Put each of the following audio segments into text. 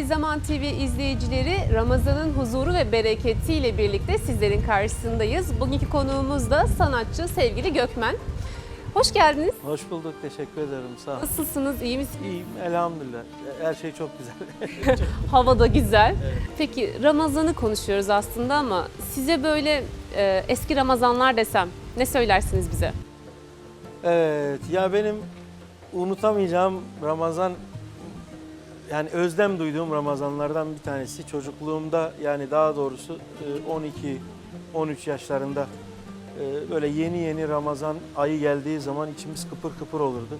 Sevgili Zaman TV izleyicileri, Ramazan'ın huzuru ve bereketiyle birlikte sizlerin karşısındayız. Bugünkü konuğumuz da sanatçı sevgili Gökmen. Hoş geldiniz. Hoş bulduk, teşekkür ederim. Sağ ol. Nasılsınız? İyi misiniz? İyiyim, elhamdülillah. Her şey çok güzel. Hava da güzel. Peki Ramazan'ı konuşuyoruz aslında ama size böyle e, eski Ramazanlar desem ne söylersiniz bize? evet, ya benim unutamayacağım Ramazan, yani özlem duyduğum Ramazanlardan bir tanesi. Çocukluğumda, yani daha doğrusu e, 12-13 yaşlarında e, böyle yeni yeni Ramazan ayı geldiği zaman içimiz kıpır kıpır olurdu.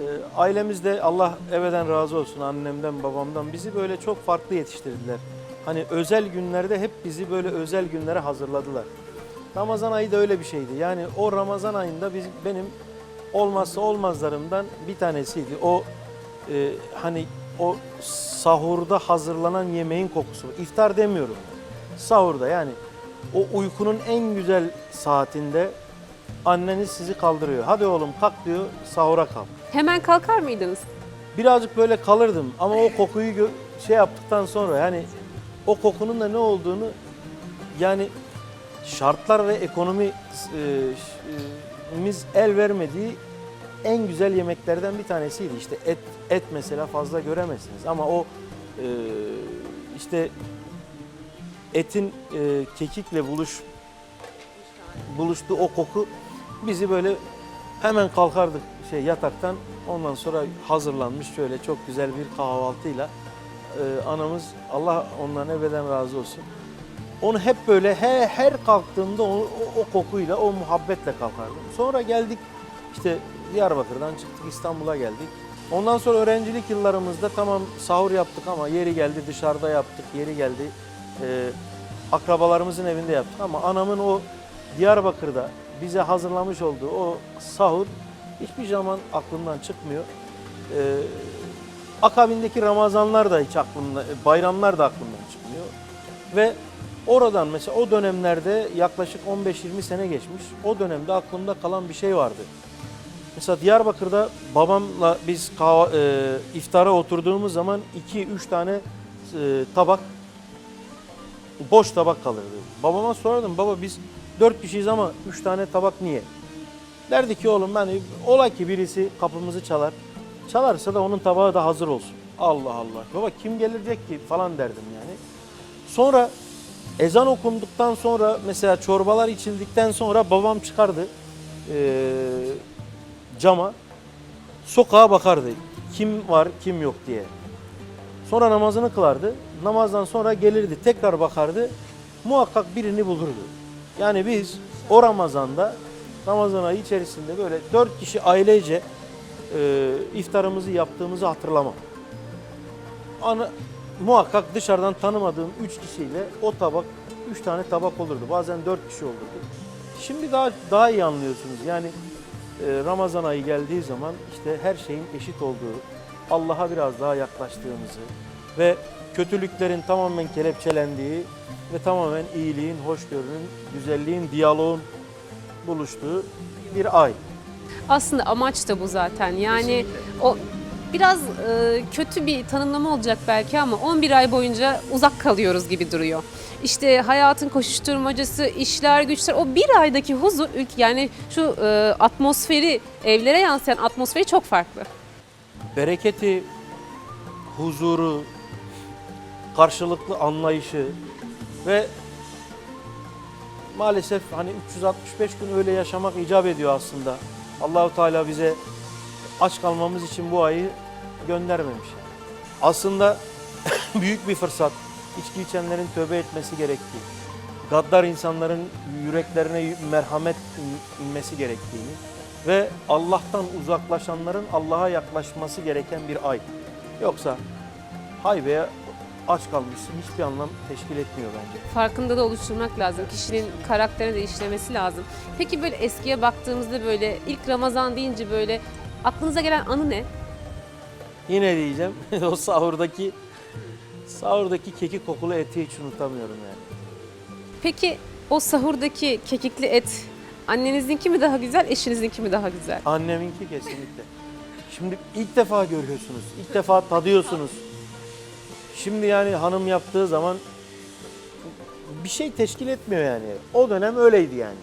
E, Ailemizde Allah eveden razı olsun annemden babamdan bizi böyle çok farklı yetiştirdiler. Hani özel günlerde hep bizi böyle özel günlere hazırladılar. Ramazan ayı da öyle bir şeydi. Yani o Ramazan ayında biz, benim olmazsa olmazlarımdan bir tanesiydi. O e, hani o sahurda hazırlanan yemeğin kokusu. İftar demiyorum. Sahurda yani o uykunun en güzel saatinde anneniz sizi kaldırıyor. Hadi oğlum kalk diyor sahura kalk. Hemen kalkar mıydınız? Birazcık böyle kalırdım ama o kokuyu şey yaptıktan sonra yani o kokunun da ne olduğunu yani şartlar ve ekonomi e, e, el vermediği en güzel yemeklerden bir tanesiydi. İşte et et mesela fazla göremezsiniz ama o e, işte etin e, kekikle buluş buluştuğu o koku bizi böyle hemen kalkardık şey yataktan ondan sonra hazırlanmış şöyle çok güzel bir kahvaltıyla e, anamız Allah ondan ebeden razı olsun. Onu hep böyle her, her kalktığımda o, o, o kokuyla, o muhabbetle kalkardım. Sonra geldik işte Diyarbakır'dan çıktık İstanbul'a geldik. Ondan sonra öğrencilik yıllarımızda tamam sahur yaptık ama yeri geldi dışarıda yaptık, yeri geldi e, akrabalarımızın evinde yaptık. Ama anamın o Diyarbakır'da bize hazırlamış olduğu o sahur hiçbir zaman aklımdan çıkmıyor. E, akabindeki Ramazanlar da hiç aklımda, bayramlar da aklımdan çıkmıyor. Ve oradan mesela o dönemlerde yaklaşık 15-20 sene geçmiş. O dönemde aklımda kalan bir şey vardı. Mesela Diyarbakır'da babamla biz kahva- e, iftara oturduğumuz zaman 2-3 tane e, tabak boş tabak kalırdı. Babama sorardım baba biz 4 kişiyiz ama 3 tane tabak niye? Derdi ki oğlum ben ola ki birisi kapımızı çalar. Çalarsa da onun tabağı da hazır olsun. Allah Allah. Baba kim gelecek ki falan derdim yani. Sonra ezan okunduktan sonra mesela çorbalar içildikten sonra babam çıkardı eee, cama. Sokağa bakardı. Kim var kim yok diye. Sonra namazını kılardı. Namazdan sonra gelirdi tekrar bakardı. Muhakkak birini bulurdu. Yani biz o Ramazan'da Ramazan ayı içerisinde böyle dört kişi ailece e, iftarımızı yaptığımızı hatırlamam. Ana, muhakkak dışarıdan tanımadığım üç kişiyle o tabak, üç tane tabak olurdu. Bazen dört kişi olurdu. Şimdi daha daha iyi anlıyorsunuz. Yani Ramazan ayı geldiği zaman işte her şeyin eşit olduğu, Allah'a biraz daha yaklaştığımızı ve kötülüklerin tamamen kelepçelendiği ve tamamen iyiliğin, hoşgörünün, güzelliğin, diyaloğun buluştuğu bir ay. Aslında amaç da bu zaten. Yani o biraz e, kötü bir tanımlama olacak belki ama 11 ay boyunca uzak kalıyoruz gibi duruyor. İşte hayatın koşuşturmacası, işler, güçler o bir aydaki huzur yani şu e, atmosferi, evlere yansıyan atmosferi çok farklı. bereketi, huzuru, karşılıklı anlayışı ve maalesef hani 365 gün öyle yaşamak icap ediyor aslında. Allahu Teala bize aç kalmamız için bu ayı göndermemiş. Aslında büyük bir fırsat. İçki içenlerin tövbe etmesi gerektiği, gaddar insanların yüreklerine merhamet in- inmesi gerektiğini ve Allah'tan uzaklaşanların Allah'a yaklaşması gereken bir ay. Yoksa hayveye aç kalmışsın hiçbir anlam teşkil etmiyor bence. Farkında da oluşturmak lazım. Kişinin karakterine de işlemesi lazım. Peki böyle eskiye baktığımızda böyle ilk Ramazan deyince böyle aklınıza gelen anı ne? Yine diyeceğim o sahurdaki sahurdaki keki kokulu eti hiç unutamıyorum yani. Peki o sahurdaki kekikli et annenizinki mi daha güzel, eşinizinki mi daha güzel? Anneminki kesinlikle. Şimdi ilk defa görüyorsunuz, ilk defa tadıyorsunuz. Şimdi yani hanım yaptığı zaman bir şey teşkil etmiyor yani. O dönem öyleydi yani.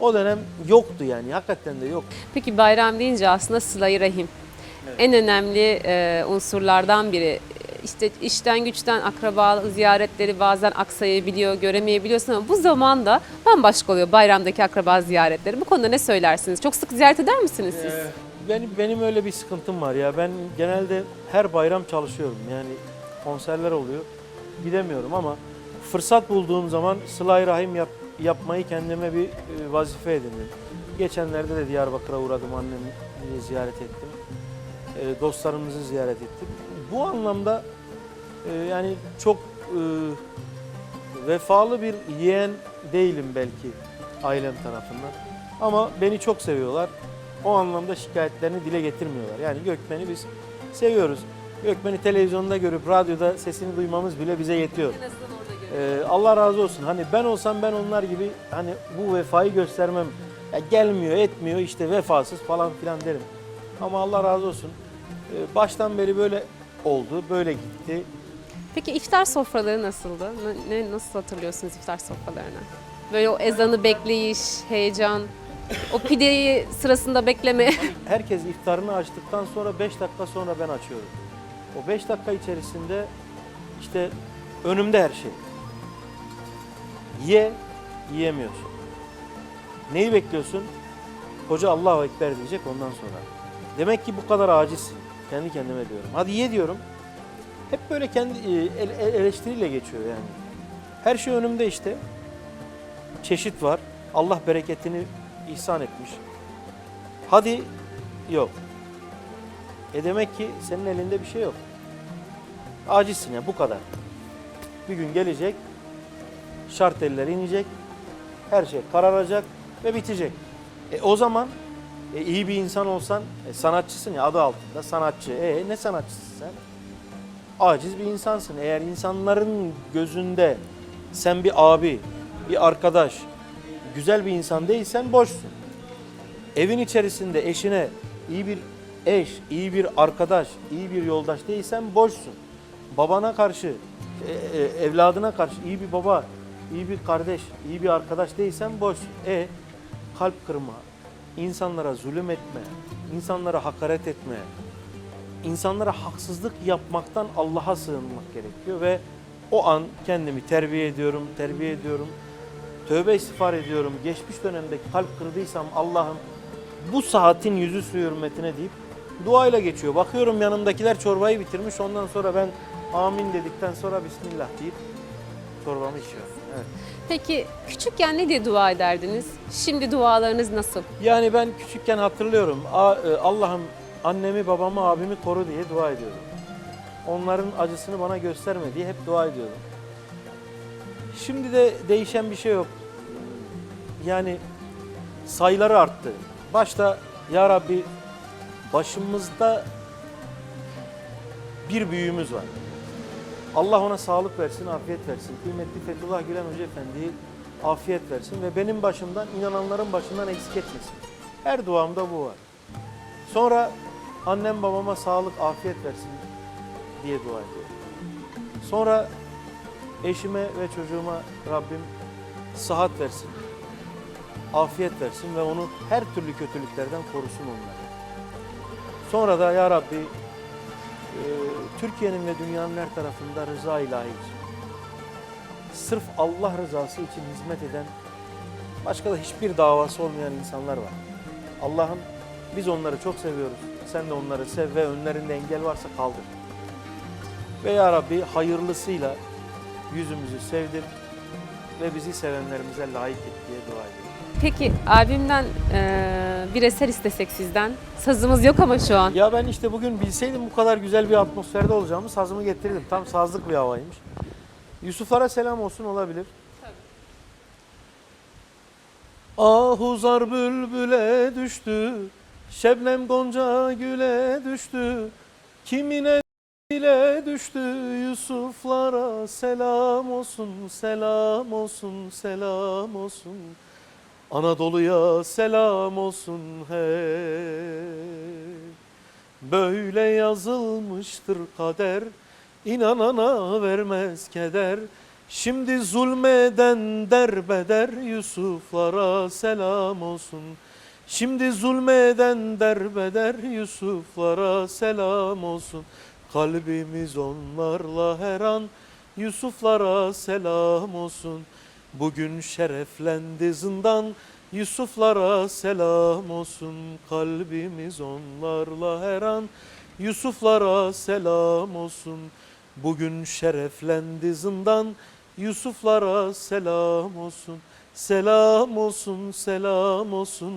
O dönem yoktu yani. Hakikaten de yok. Peki bayram deyince aslında sıla-i rahim. En önemli e, unsurlardan biri. İşte işten güçten akraba ziyaretleri bazen aksayabiliyor, göremeyebiliyorsun ama bu zamanda bambaşka oluyor bayramdaki akraba ziyaretleri. Bu konuda ne söylersiniz? Çok sık ziyaret eder misiniz siz? Benim benim öyle bir sıkıntım var ya. Ben genelde her bayram çalışıyorum. Yani konserler oluyor. Gidemiyorum ama fırsat bulduğum zaman sıla rahim yap, yapmayı kendime bir e, vazife edindim. Geçenlerde de Diyarbakır'a uğradım. Annemi ziyaret ettim. E, dostlarımızı ziyaret ettim. Bu anlamda e, yani çok e, vefalı bir yeğen değilim belki ailem tarafından. Ama beni çok seviyorlar. O anlamda şikayetlerini dile getirmiyorlar. Yani Gökmen'i biz seviyoruz. Gökmen'i televizyonda görüp radyoda sesini duymamız bile bize yetiyor. En azından orada görüyorum. Ee, Allah razı olsun. Hani ben olsam ben onlar gibi hani bu vefayı göstermem. Ya gelmiyor, etmiyor işte vefasız falan filan derim. Ama Allah razı olsun. Ee, baştan beri böyle oldu, böyle gitti. Peki iftar sofraları nasıldı? Ne, ne- nasıl hatırlıyorsunuz iftar sofralarını? Böyle o ezanı bekleyiş, heyecan, o pideyi sırasında bekleme. Herkes iftarını açtıktan sonra 5 dakika sonra ben açıyorum. O 5 dakika içerisinde işte önümde her şey. Ye, yiyemiyorsun. Neyi bekliyorsun? Hoca Allahu Ekber diyecek ondan sonra. Demek ki bu kadar acizsin. Kendi kendime diyorum. Hadi ye diyorum. Hep böyle kendi e, el- el- eleştiriyle geçiyor yani. Her şey önümde işte. Çeşit var. Allah bereketini ihsan etmiş. Hadi yok. E demek ki senin elinde bir şey yok. Acizsin ya bu kadar. Bir gün gelecek, şart eller inecek, her şey kararacak ve bitecek. E o zaman e, iyi bir insan olsan, e, sanatçısın ya adı altında sanatçı. E ne sanatçısın sen? Aciz bir insansın. Eğer insanların gözünde sen bir abi, bir arkadaş, güzel bir insan değilsen boşsun. Evin içerisinde eşine iyi bir eş, iyi bir arkadaş, iyi bir yoldaş değilsen boşsun. Babana karşı, e, e, evladına karşı iyi bir baba, iyi bir kardeş, iyi bir arkadaş değilsen boşsun. E kalp kırma, insanlara zulüm etme, insanlara hakaret etme, insanlara haksızlık yapmaktan Allah'a sığınmak gerekiyor ve o an kendimi terbiye ediyorum, terbiye ediyorum. Tövbe istiğfar ediyorum. Geçmiş dönemde kalp kırdıysam Allah'ım bu saatin yüzü suyu hürmetine deyip duayla geçiyor. Bakıyorum yanımdakiler çorbayı bitirmiş. Ondan sonra ben amin dedikten sonra Bismillah deyip çorbamı içiyorum. Evet. Peki küçükken ne diye dua ederdiniz? Şimdi dualarınız nasıl? Yani ben küçükken hatırlıyorum. E, Allah'ım annemi, babamı, abimi koru diye dua ediyordum. Onların acısını bana gösterme diye hep dua ediyordum. Şimdi de değişen bir şey yok. Yani sayıları arttı. Başta Ya Rabbi başımızda bir büyüğümüz var. Allah ona sağlık versin, afiyet versin. Kıymetli Fethullah Gülen Hoca Efendi'yi afiyet versin ve benim başımdan, inananların başından eksik etmesin. Her duamda bu var. Sonra annem babama sağlık, afiyet versin diye dua ediyorum. Sonra eşime ve çocuğuma Rabbim sıhhat versin, afiyet versin ve onu her türlü kötülüklerden korusun onları. Sonra da Ya Rabbi Türkiye'nin ve dünyanın her tarafında rıza ilahi sırf Allah rızası için hizmet eden başka da hiçbir davası olmayan insanlar var. Allah'ım biz onları çok seviyoruz. Sen de onları sev ve önlerinde engel varsa kaldır. Ve Ya Rabbi hayırlısıyla yüzümüzü sevdir ve bizi sevenlerimize layık et diye dua ediyorum. Peki abimden eee, bir eser istesek sizden. Sazımız yok ama şu an. Ya ben işte bugün bilseydim bu kadar güzel bir atmosferde olacağımı sazımı getirdim. Tam sazlık bir havaymış. Yusuflara selam olsun olabilir. Ahuzar bülbüle düştü, şebnem gonca güle düştü. Kimine ile düştü Yusuflara selam olsun, selam olsun, selam olsun. Anadolu'ya selam olsun hey. Böyle yazılmıştır kader inanana vermez keder. Şimdi zulmeden derbeder Yusuflara selam olsun. Şimdi zulmeden derbeder Yusuflara selam olsun. Kalbimiz onlarla her an Yusuflara selam olsun. Bugün şereflendi zindan Yusuflara selam olsun. Kalbimiz onlarla her an Yusuflara selam olsun. Bugün şereflendi zindan Yusuflara selam olsun. Selam olsun, selam olsun.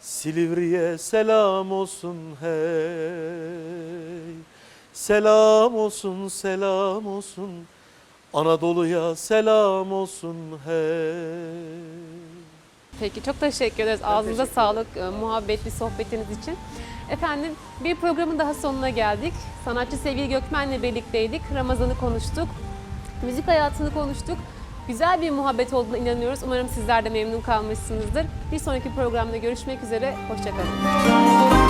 Silivri'ye selam olsun hey. Selam olsun, selam olsun. Anadolu'ya selam olsun hey. Peki çok teşekkür ederiz. Ağzınıza sağlık, e, muhabbetli sohbetiniz için. Efendim bir programın daha sonuna geldik. Sanatçı Sevgili Gökmen'le birlikteydik. Ramazan'ı konuştuk. Müzik hayatını konuştuk. Güzel bir muhabbet olduğuna inanıyoruz. Umarım sizler de memnun kalmışsınızdır. Bir sonraki programda görüşmek üzere. Hoşçakalın.